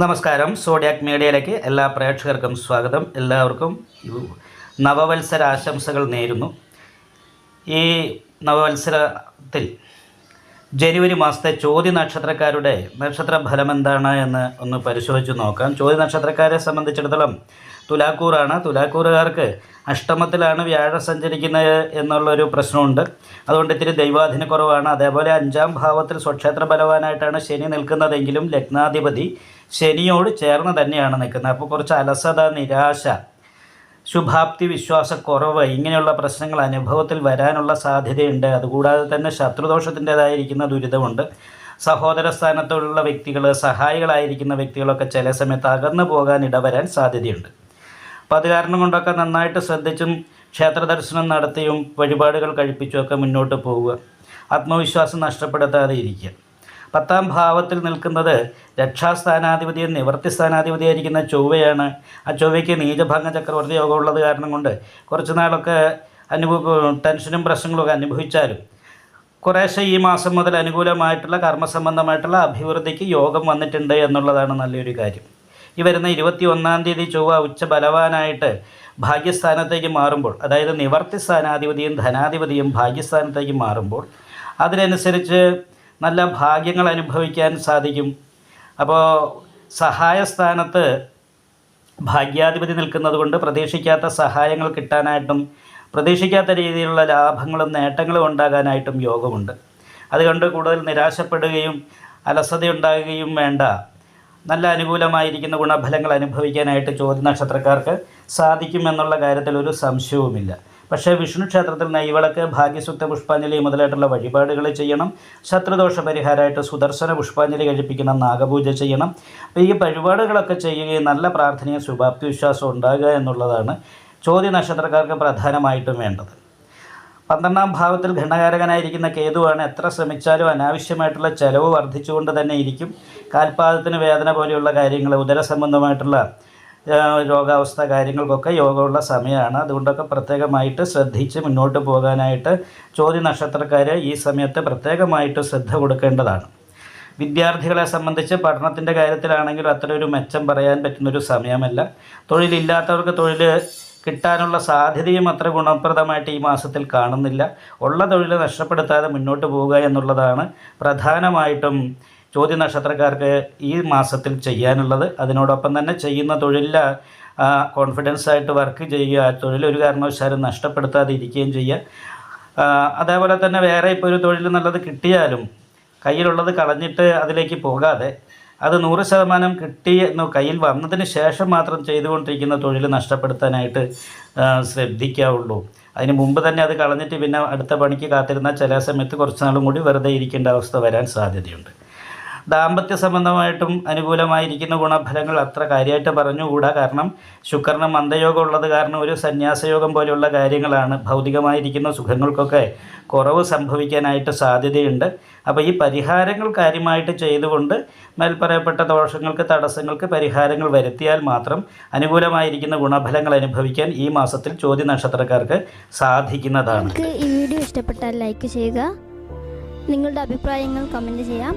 നമസ്കാരം. സോഡിയാക് മീഡിയയിലേക്ക് എല്ലാ പ്രേക്ഷകർക്കും സ്വാഗതം. എല്ലാവർക്കും നവവത്സര ആശംസകൾ നേരുന്നു. ഈ നവവത്സരത്തിൽ ജനുവരി മാസത്തെ ചോദ്യ നക്ഷത്രക്കാരുടെ നക്ഷത്ര ഫലം എന്താണ് എന്ന് ഒന്ന് പരിശോധിച്ച് നോക്കാം. ചോദ്യ നക്ഷത്രക്കാരെ സംബന്ധിച്ചിടത്തോളം തുലാക്കൂറാണ്. തുലാക്കൂറുകാർക്ക് അഷ്ടമത്തിലാണ് വ്യാഴം സഞ്ചരിക്കുന്നത് എന്നുള്ളൊരു പ്രശ്നമുണ്ട്. അതുകൊണ്ട് ഇത്തിരി ദൈവാധീന കുറവാണ് അതേപോലെ അഞ്ചാം ഭാവത്തിൽ സ്വക്ഷേത്ര ബലവാനായിട്ടാണ് ശനി നിൽക്കുന്നതെങ്കിലും ലഗ്നാധിപതി ശനിയോട് ചേർന്ന് തന്നെയാണ് നിൽക്കുന്നത്. അപ്പോൾ കുറച്ച് അലസത നിരാശ ശുഭാപ്തി വിശ്വാസക്കുറവ് ഇങ്ങനെയുള്ള പ്രശ്നങ്ങൾ അനുഭവത്തിൽ വരാനുള്ള സാധ്യതയുണ്ട്. അതുകൂടാതെ തന്നെ ശത്രുദോഷത്തിന്റെതായിരിക്കുന്ന ദുരിതമുണ്ട്. സഹോദര സ്ഥാനത്തുള്ള വ്യക്തികൾ സഹായികളായിരിക്കുന്ന വ്യക്തികളൊക്കെ ചില സമയത്ത് അകന്നു പോകാൻ ഇടവരാൻ സാധ്യതയുണ്ട്. അപ്പോൾ അത് കാരണം കൊണ്ടൊക്കെ നന്നായിട്ട് ശ്രദ്ധിച്ചും ക്ഷേത്ര ദർശനം നടത്തിയും വഴിപാടുകൾ കഴിപ്പിച്ചുമൊക്കെ മുന്നോട്ട് പോവുക. ആത്മവിശ്വാസം നഷ്ടപ്പെടുത്താതെ ഇരിക്കുക. പത്താം ഭാവത്തിൽ നിൽക്കുന്നത് രക്ഷാസ്ഥാനാധിപതിയും നിവർത്തി സ്ഥാനാധിപതിയായിരിക്കുന്ന ചൊവ്വയാണ്. ആ ചൊവ്വയ്ക്ക് നീചഭംഗ ചക്രവർത്തി യോഗം ഉള്ളത് കാരണം കൊണ്ട് കുറച്ച് നാളൊക്കെ അനുഭവ ടെൻഷനും പ്രശ്നങ്ങളൊക്കെ അനുഭവിച്ചാലും കുറേശ്ശെ ഈ മാസം മുതൽ അനുകൂലമായിട്ടുള്ള കർമ്മസംബന്ധമായിട്ടുള്ള അഭിവൃദ്ധിക്ക് യോഗം വന്നിട്ടുണ്ട് എന്നുള്ളതാണ് നല്ലൊരു കാര്യം. ഈ വരുന്ന ഇരുപത്തി ഒന്നാം തീയതി ചൊവ്വ ഉച്ച ബലവാനായിട്ട് ഭാഗ്യസ്ഥാനത്തേക്ക് മാറുമ്പോൾ അതായത് നിവർത്തി സ്ഥാനാധിപതിയും ധനാധിപതിയും ഭാഗ്യസ്ഥാനത്തേക്ക് മാറുമ്പോൾ അതിനനുസരിച്ച് നല്ല ഭാഗ്യങ്ങൾ അനുഭവിക്കാൻ സാധിക്കും. അപ്പോൾ സഹായസ്ഥാനത്ത് ഭാഗ്യാധിപതി നിൽക്കുന്നത് കൊണ്ട് പ്രതീക്ഷിക്കാത്ത സഹായങ്ങൾ കിട്ടാനായിട്ടും പ്രതീക്ഷിക്കാത്ത രീതിയിലുള്ള ലാഭങ്ങളും നേട്ടങ്ങളും ഉണ്ടാകാനായിട്ടും യോഗമുണ്ട്. അതുകൊണ്ട് കൂടുതൽ നിരാശപ്പെടുകയും അലസതയുണ്ടാകുകയും വേണ്ട. നല്ല അനുകൂലമായിരിക്കുന്ന ഗുണഫലങ്ങൾ അനുഭവിക്കാനായിട്ട് ചോദ്യ നക്ഷത്രക്കാർക്ക് സാധിക്കുമെന്നുള്ള കാര്യത്തിൽ ഒരു സംശയവുമില്ല. പക്ഷേ വിഷ്ണു ക്ഷേത്രത്തിൽ നെയ്വിളക്ക് ഭാഗ്യസുക്ത പുഷ്പാഞ്ജലി മുതലായിട്ടുള്ള വഴിപാടുകൾ ചെയ്യണം. ശത്രുദോഷ പരിഹാരമായിട്ട് സുദർശന പുഷ്പാഞ്ജലി കഴിപ്പിക്കണം നാഗപൂജ ചെയ്യണം. അപ്പോൾ ഈ വഴിപാടുകളൊക്കെ ചെയ്യുകയും നല്ല പ്രാർത്ഥനയും ശുഭാപ്തി വിശ്വാസം ഉണ്ടാകുക എന്നുള്ളതാണ് ചോദ്യ നക്ഷത്രക്കാർക്ക് പ്രധാനമായിട്ടും വേണ്ടത്. പന്ത്രണ്ടാം ഭാവത്തിൽ ഘടകാരകനായിരിക്കുന്ന കേതുവാണ് എത്ര ശ്രമിച്ചാലും അനാവശ്യമായിട്ടുള്ള ചെലവ് വർദ്ധിച്ചുകൊണ്ട് തന്നെ ഇരിക്കും. കാൽപാദത്തിന് വേദന പോലെയുള്ള കാര്യങ്ങൾ ഉദര സംബന്ധമായിട്ടുള്ള ആ, രോഗാവസ്ഥ കാര്യങ്ങൾക്കൊക്കെ യോഗമുള്ള സമയമാണ്. അതുകൊണ്ടൊക്കെ പ്രത്യേകമായിട്ട് ശ്രദ്ധിച്ച് മുന്നോട്ട് പോകാനായിട്ട് ചോദ്യ നക്ഷത്രക്കാർ ഈ സമയത്ത് പ്രത്യേകമായിട്ട് ശ്രദ്ധ കൊടുക്കേണ്ടതാണ്. വിദ്യാർത്ഥികളെ സംബന്ധിച്ച് പഠനത്തിന്റെ കാര്യത്തിലാണെങ്കിലും അത്ര ഒരു മെച്ചം പറയാൻ പറ്റുന്നൊരു സമയമല്ല. തൊഴിലില്ലാത്തവർക്ക് തൊഴിൽ കിട്ടാനുള്ള സാധ്യതയും അത്ര ഗുണപ്രദമായിട്ട് ഈ മാസത്തിൽ കാണുന്നില്ല. ഉള്ള തൊഴിൽ നഷ്ടപ്പെടുത്താതെ മുന്നോട്ട് പോവുക എന്നുള്ളതാണ് പ്രധാനമായിട്ടും ചോദ്യ നക്ഷത്രക്കാർക്ക് ഈ മാസത്തിൽ ചെയ്യാനുള്ളത് അതിനോടൊപ്പം തന്നെ ചെയ്യുന്ന തൊഴിലിൽ കോൺഫിഡൻസ് ആയിട്ട് വർക്ക് ചെയ്യുക തൊഴിൽ ഒരു കാരണവശാലും നഷ്ടപ്പെടുത്താതെ ഇരിക്കുകയും ചെയ്യുക അതേപോലെ തന്നെ വേറെ ഇപ്പോൾ ഒരു തൊഴിൽ നല്ലത് കിട്ടിയാലും കയ്യിലുള്ളത് കളഞ്ഞിട്ട് അതിലേക്ക് പോകാതെ അത് നൂറ് ശതമാനം കിട്ടി കയ്യിൽ വന്നതിന് ശേഷം മാത്രം ചെയ്തുകൊണ്ടിരിക്കുന്ന തൊഴിൽ നഷ്ടപ്പെടുത്താനായിട്ട് ശ്രദ്ധിക്കാവുള്ളൂ. അതിന് മുമ്പ് തന്നെ അത് കളഞ്ഞിട്ട് പിന്നെ അടുത്ത പണിക്ക് കാത്തിരുന്ന ചില സമയത്ത് കുറച്ച് നാളും കൂടി വെറുതെ ഇരിക്കേണ്ട അവസ്ഥ വരാൻ സാധ്യതയുണ്ട്. ദാമ്പത്യ സംബന്ധമായിട്ടും അനുകൂലമായിരിക്കുന്ന ഗുണഫലങ്ങൾ അത്ര കാര്യമായിട്ട് പറഞ്ഞുകൂടാ. കാരണം ശുക്രന് മന്ദയോഗം ഉള്ളത് കാരണം ഒരു സന്യാസയോഗം പോലെയുള്ള കാര്യങ്ങളാണ്. ഭൗതികമായിരിക്കുന്ന സുഖങ്ങൾക്കൊക്കെ കുറവ് സംഭവിക്കാനായിട്ട് സാധ്യതയുണ്ട്. അപ്പോൾ ഈ പരിഹാരങ്ങൾ കാര്യമായിട്ട് ചെയ്തുകൊണ്ട് മേൽപ്പറയപ്പെട്ട ദോഷങ്ങൾക്ക് തടസ്സങ്ങൾക്ക് പരിഹാരങ്ങൾ വരുത്തിയാൽ മാത്രം അനുകൂലമായിരിക്കുന്ന ഗുണഫലങ്ങൾ അനുഭവിക്കാൻ ഈ മാസത്തിൽ ചോദ്യ നക്ഷത്രക്കാർക്ക് സാധിക്കുന്നതാണ് ഈ വീഡിയോ ഇഷ്ടപ്പെട്ടാൽ ലൈക്ക് ചെയ്യുക. നിങ്ങളുടെ അഭിപ്രായങ്ങൾ കമന്റ് ചെയ്യാം.